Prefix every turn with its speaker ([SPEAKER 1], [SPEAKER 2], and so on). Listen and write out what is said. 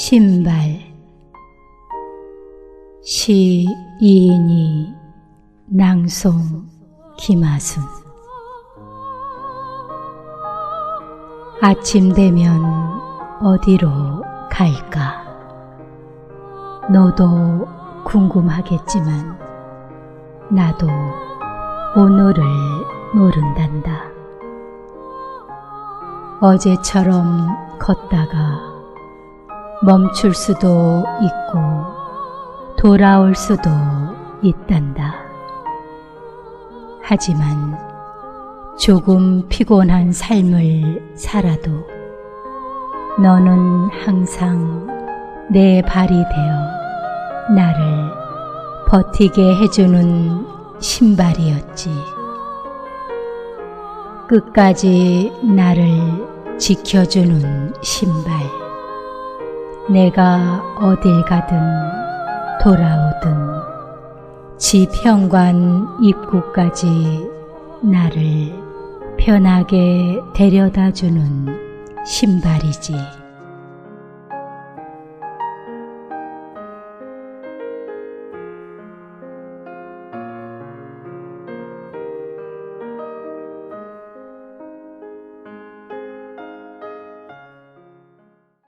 [SPEAKER 1] 신발 시인이 낭송 김하순 아침 되면 어디로 갈까? 너도 궁금하겠지만 나도 오늘을 모른단다. 어제처럼 걷다가 멈출 수도 있고 돌아올 수도 있단다. 하지만 조금 피곤한 삶을 살아도 너는 항상 내 발이 되어 나를 버티게 해주는 신발이었지. 끝까지 나를 지켜주는 신발. 내가 어딜 가든 돌아오든 집 현관 입구까지 나를 편하게 데려다 주는 신발이지.